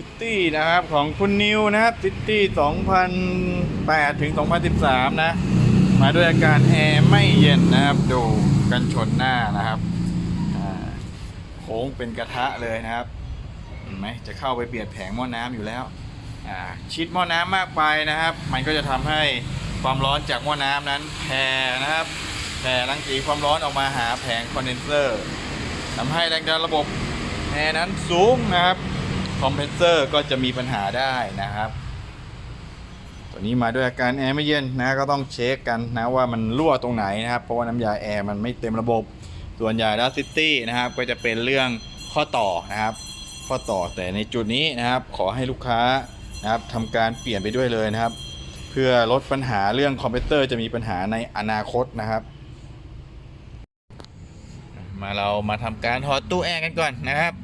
ซิตี้นะครับของคุณนิวนะครับซิตี้2008 ถึง 2013 นะ มาด้วยอาการแอร์ไม่เย็นนะครับ ดูกันชนหน้านะครับโค้งเป็นกระทะเลยนะครับเห็นไหมจะเข้าไปเบียดแผงหม้อน้ำอยู่แล้วชิดหม้อน้ำมากไปนะครับ มันก็จะทำให้ความร้อนจากหม้อน้ำนั้นแผ่นะครับแผ่รังสีความร้อนออกมาหาแผงคอนเดนเซอร์ทำให้แรงดันระบบแอร์นั้นสูงนะครับ คอมเพรสเซอร์ก็จะมีปัญหาได้นะครับ ตัวนี้มาด้วยอาการแอร์ไม่เย็นนะก็ต้องเช็คกันนะว่ามันรั่วตรงไหนนะครับ เพราะว่าน้ำยาแอร์มันไม่เต็มระบบ ส่วนใหญ่แล้วซิตี้นะครับก็จะเป็นเรื่องข้อต่อนะครับ ข้อต่อแต่ในจุดนี้นะครับ ขอให้ลูกค้านะครับทำการเปลี่ยนไปด้วยเลยนะครับ เพื่อลดปัญหาเรื่องคอมพิวเตอร์จะมีปัญหาในอนาคตนะครับ มาเรามาทำการถอดตู้แอร์กันก่อนนะครับ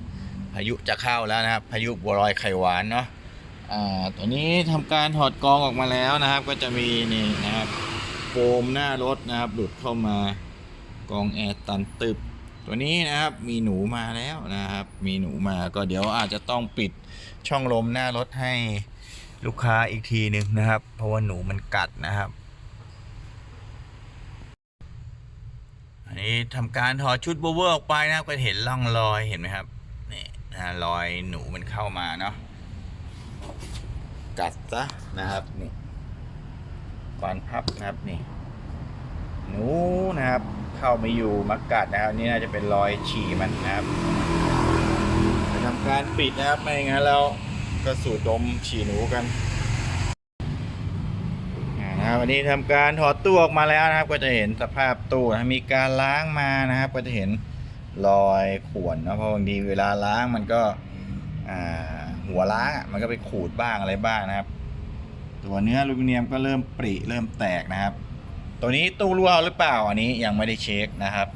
พายุจะเข้าแล้วนะครับ พายุบัวลอยไข่หวานเนาะอ่าตัวนี้ทำการถอดกองออกมาแล้วนะครับ ก็จะมีนี่นะครับโฟมหน้ารถนะครับ หลุดเข้ามากองแอร์ตันตึบตัวนี้นะครับมีหนูมาแล้วนะครับ มีหนูมาก็เดี๋ยวอาจจะต้องปิดช่องลมหน้ารถให้ลูกค้าอีกทีหนึ่งนะครับ เพราะว่าหนูมันกัดนะครับ อันนี้ทำการถอดชุดโบเวอร์ออกไปนะครับก็เห็นร่องรอยเห็นไหมครับ นะรอยหนูมันเข้ามาเนาะกัดซะนะครับนี่ก่อนพับนะครับนี่ หนูนะครับ เข้าไม่อยู่มากัดนะครับนี่น่าจะเป็นรอยฉี่มันนะครับจะทำการปิดนะครับไม่งั้นเราก็สูดดมฉี่หนูกันนะครับวันนี้ทำการถอดตู้ออกมาแล้วนะครับ ก็จะเห็นสภาพตู้นะมีการล้างมานะครับ ก็จะเห็น รอยข่วนนะเพราะบางทีเวลาล้างมันก็หัวล้างมันก็ไปขูดบ้างอะไรบ้างนะครับ ตัวเนื้ออลูมิเนียมก็เริ่มปริเริ่มแตกนะครับ ตัวนี้ตู้รั่วหรือเปล่าอันนี้ยังไม่ได้เช็คนะครับ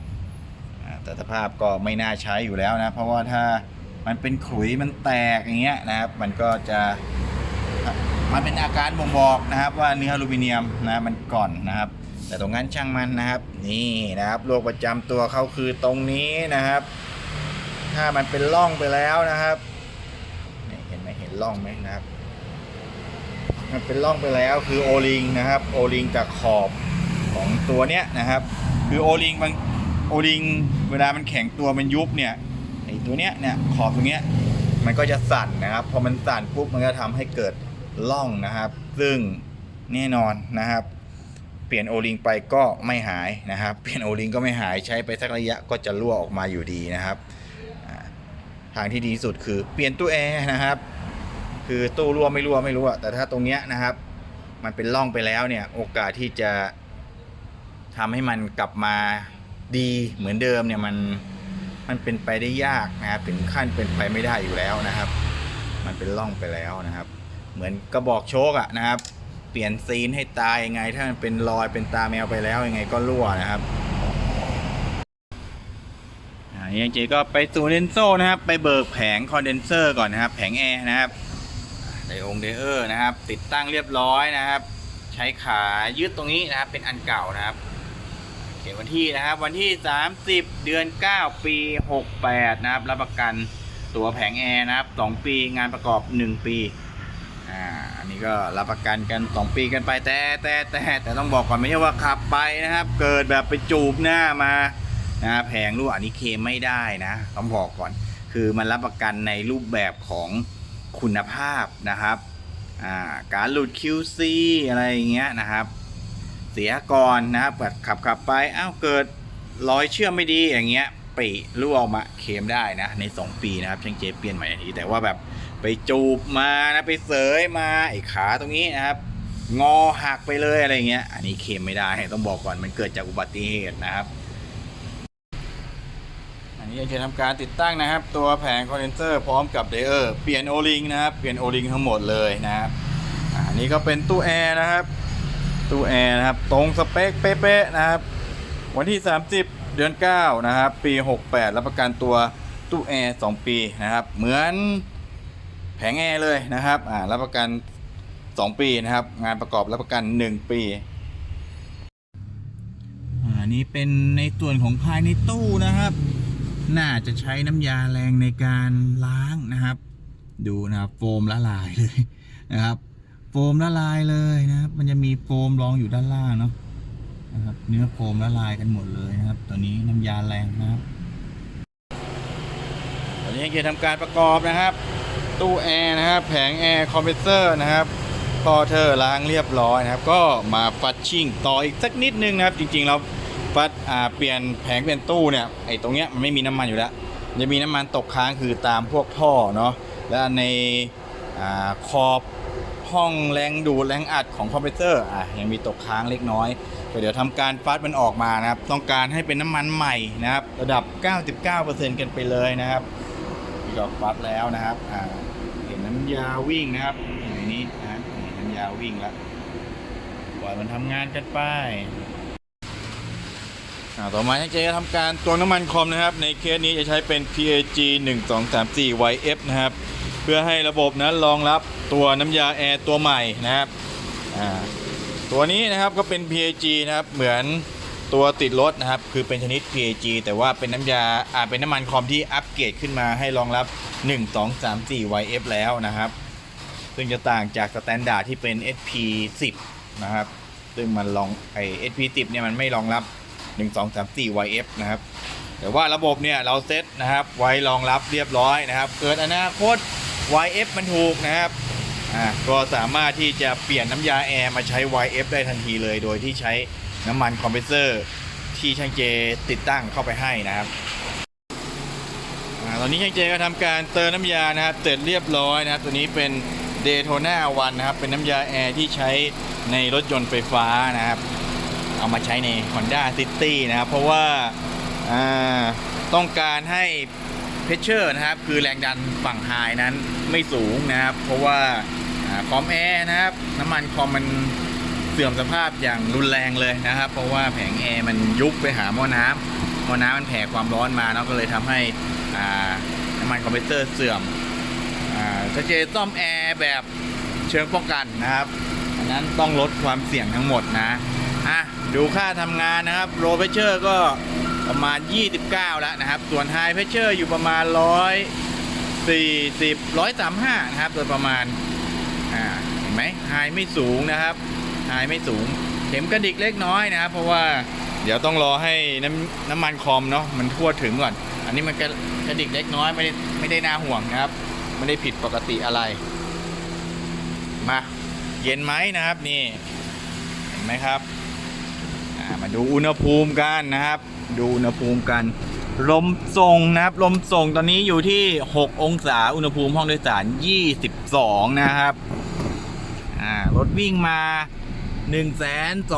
แต่สภาพก็ไม่น่าใช้อยู่แล้วนะ เพราะว่าถ้ามันเป็นขุยมันแตกอย่างเงี้ยนะครับ มันก็จะมันเป็นอาการบ่งบอกนะครับว่าเนื้ออลูมิเนียมนะมันก่อนนะครับ แต่ตรงนั้นช่างมันนะครับ นี่นะครับโรคประจำตัวเขาคือตรงนี้นะครับ ถ้ามันเป็นร่องไปแล้วนะครับเห็นไหมเห็นร่องไหมนะครับ มันเป็นร่องไปแล้วคือโอลิงนะครับ โอลิงจากขอบของตัวเนี้ยนะครับ คือโอลิงบางโอลิงเวลามันแข็งตัวมันยุบเนี่ยไอตัวเนี้ยเนี่ยขอบตรงเนี้ยมันก็จะสั่นนะครับ พอมันสั่นปุ๊บมันก็ทำให้เกิดร่องนะครับ ซึ่งแน่นอนนะครับ เปลี่ยนโอลิงไปก็ไม่หายนะครับ เปลี่ยนโอลิงก็ไม่หายใช้ไปสักระยะก็จะรั่วออกมาอยู่ดีนะครับ ทางที่ดีที่สุดคือเปลี่ยนตู้แอร์นะครับ คือตู้รั่วไม่รั่วไม่รู้อะแต่ถ้าตรงเนี้ยนะครับ มันเป็นร่องไปแล้วเนี่ยโอกาสที่จะทำให้มันกลับมาดีเหมือนเดิมเนี่ยมันมันเป็นไปได้ยากนะครับถึงขั้นเป็นไปไม่ได้อยู่แล้วนะครับ มันเป็นร่องไปแล้วนะครับ เหมือนกระบอกโชกอะนะครับ เปลี่ยนซีนให้ตายยังไง ถ้ามันเป็นรอยเป็นตาแมวไปแล้วยังไงก็รั่วนะครับอ่างเจก็ไปสู่เดนโซนะครับ ไปเบิกแผงคอนเดนเซอร์ก่อนนะครับ แผงแอร์นะครับไดองเดอร์นะครับ ติดตั้งเรียบร้อยนะครับ ใช้ขายึดตรงนี้นะครับ เป็นอันเก่านะครับ เขียนวันที่นะครับ วันที่ 30 เดือน 9 ปี 68 นะครับ รับประกันตัวแผงแอร์นะครับ 2 ปีงานประกอบ 1 ปี นี้ก็รับประกันกัน 2 ปีกันไปแต่แต่แต่แต่ต้องบอกก่อนไม่ใช่ว่าขับไปนะครับ เกิดแบบไปจูบหน้ามานะแผงรั่วอันนี้เคมไม่ได้นะ ต้องบอกก่อน คือมันรับประกันในรูปแบบของคุณภาพนะครับการหลุด QC อะไรอย่างเงี้ยนะครับ เสียก่อนนะครับแบบขับขับไปอ้าวเกิดรอยเชื่อมไม่ดีอย่างเงี้ยปริรั่วออกมาเคมได้นะใน 2 ปีนะครับช่างเจเปลี่ยนใหม่ทันทีแต่ว่าแบบ ไปจูบมานะไปเสยมาไอ้ขาตรงนี้นะครับ งอหักไปเลยอะไรเงี้ย อันนี้เคมไม่ได้ต้องบอกก่อนมันเกิดจากอุบัติเหตุนะครับ อันนี้จะทำการติดตั้งนะครับ ตัวแผงคอนเดนเซอร์พร้อมกับเดเออร์เปลี่ยนโอลิงนะครับเปลี่ยนโอลิงทั้งหมดเลยนะครับอะอันนี้ก็เป็นตู้แอร์นะครับตู้แอร์นะครับตรงสเปคเป๊ะๆนะครับ วันที่ 30 เดือน 9 นะครับ ปี 68 รับประกันตัวตู้แอร์ 2 ปีนะครับ เหมือน แผงแอร์เลยนะครับอ่ารับประกัน 2 ปีนะครับ งานประกอบรับประกัน 1 ปีอันนี้เป็นในส่วนของภายในตู้นะครับ น่าจะใช้น้ำยาแรงในการล้างนะครับ ดูนะครับโฟมละลายเลยนะครับ โฟมละลายเลยนะครับ มันจะมีโฟมรองอยู่ด้านล่างเนาะนะครับ เนื้อโฟมละลายกันหมดเลยนะครับ ตัวนี้น้ำยาแรงนะครับตอนนี้จะทำการประกอบนะครับ ตู้แอร์นะครับ แผงแอร์คอมเพรสเซอร์นะครับพอเธอล้างเรียบร้อยนะครับ ก็มาฟัดชิ่งต่ออีกสักนิดนึงนะครับ จริงๆเราฟัดเปลี่ยนแผงเปลี่ยนตู้เนี่ยไอ้ตรงเนี้ยมันไม่มีน้ำมันอยู่แล้วจะมีน้ำมันตกค้างคือตามพวกท่อเนาะและในอาขอบห้องแรงดูดแรงอัดของคอมเพรสเซอร์อะยังมีตกค้างเล็กน้อยก็เดี๋ยวทำการฟัดมันออกมานะครับ ต้องการให้เป็นน้ำมันใหม่นะครับ ระดับ 99%กันไปเลยนะครับที่ก็ฟัดแล้วนะครับอ่า เห็นน้ำยาวิ่งนะครับอยู่ในนี้นะครับเห็นน้ำยาวิ่งล้วปล่อยมันทำงานกันไปต่อมาช่างเจจะทำการตัวน้ำมันคอมนะครับ ในเคสนี้จะใช้เป็น PAG 1 2 3 4 YF นะครับ เพื่อให้ระบบนั้นรองรับตัวน้ำยาแอร์ตัวใหม่นะครับตัวนี้นะครับก็เป็น PAG นะครับเหมือน ตัวติดรถนะครับ คือเป็นชนิด PAG แต่ว่าเป็นน้ำยาอ่าเป็นน้ำมันคอมที่อัปเกรดขึ้นมาให้รองรับ 1 2 3 4 YF แล้วนะครับ ซึ่งจะต่างจากสแตนดาร์ดที่เป็น SP 10นะครับ ซึ่งมันรองไอ SP 10เนี่ยมันไม่รองรับ 1 2 3 4 YF นะครับ แต่ว่าระบบเนี่ยเราเซตนะครับไว้รองรับเรียบร้อยนะครับ เกิดอนาคต YF มันถูกนะครับอ่าก็สามารถที่จะเปลี่ยนน้ำยาแอร์มาใช้ YF ได้ทันทีเลย โดยที่ใช้ น้ำมันคอมเพรสเซอร์ที่ช่างเจติดตั้งเข้าไปให้นะครับอตอนนี้ช่างเจก็ทำการเติมน้ำยานะครับเสร็จเรียบร้อยนะครับ ตัวนี้เป็น Daytona 1นนะครับ เป็นน้ำยาแอร์ที่ใช้ในรถยนต์ไฟฟ้านะครับ เอามาใช้ใน Honda City นะครับ เพราะว่าาต้องการให้เพชเชอร์นะครับ คือแรงดันฝั่งไฮนั้นไม่สูงนะครับ เพราะว่าคอมแอร์นะครับ น้ำมันคอมมัน สื่อมสภาพอย่างรุนแรงเลยนะครับ เพราะว่าแผงแอร์มันยุบไปหาหม้อน้ำหม้อน้ำมันแผ่ความร้อนมาเนาะก็เลยทำให้อ่าน้ำมันคอมเพรสเซอร์เสื่อมอ่าเจซ่อมแอร์แบบเชิงป้องกันนะครับอันนั้นต้องลดความเสี่ยงทั้งหมดนะอะดูค่าทำงานนะครับโรเพชเชอร์ก็ประมาณ 29 แล้วนะครับ ส่วนไฮเพชเชอร์อยู่ประมาณ 140 135 นะครับ โดยประมาณ อ่า เห็นไหมไฮไม่สูงนะครับ ไฮไม่สูง เข็มกระดิกเล็กน้อยนะครับ เพราะว่าเดี๋ยวต้องรอให้น้ำน้ำมันคอมเนาะมันทั่วถึงก่อน อันนี้มันกระกระดิกเล็กน้อยไม่ได้ไม่ได้น่าห่วงนะครับ ไม่ได้ผิดปกติอะไร มาเย็นไหมนะครับนี่เห็นไหมครับมาดูอุณหภูมิกันนะครับ ดูอุณหภูมิกัน ลมส่งนะครับ ลมส่งตอนนี้อยู่ที่ 6 องศา อุณหภูมิห้องโดยสาร 22 นะครับรถวิ่งมา 1 2 2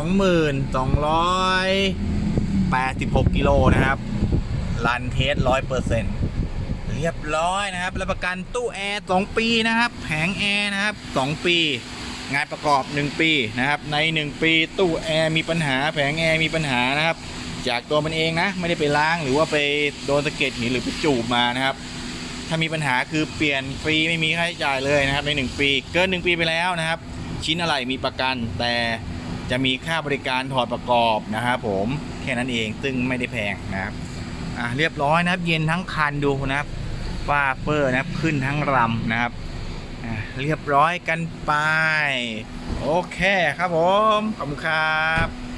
286กิโลนะครับ รันเทส100%เรียบร้อยนะครับรับประกันตู้แอร์ 2 ปีนะครับ แผงแอร์นะครับ 2 ปี งานประกอบ 1 ปีนะครับ ใน 1 ปีตู้แอร์มีปัญหาแผงแอร์มีปัญหานะครับ จากตัวมันเองนะ ไม่ได้ไปล้างหรือว่าไปโดนสะเก็ดหินหรือไปจูบมานะครับถ้ามีปัญหาคือเปลี่ยนฟรีไม่มีค่าใช้จ่ายเลยนะครับใน 1 ปี เกิน 1 ปีไปแล้วนะครับ ชิ้นอะไรมีประกัน แต่จะมีค่าบริการถอดประกอบนะครับผมแค่นั้นเองซึ่งไม่ได้แพงนะครับอะเรียบร้อยนะครับ เย็นทั้งคันดูนะครับฝ้าเปอร์นะครับขึ้นทั้งลำนะครับเรียบร้อยกันไป โอเคครับผม ขอบคุณครับ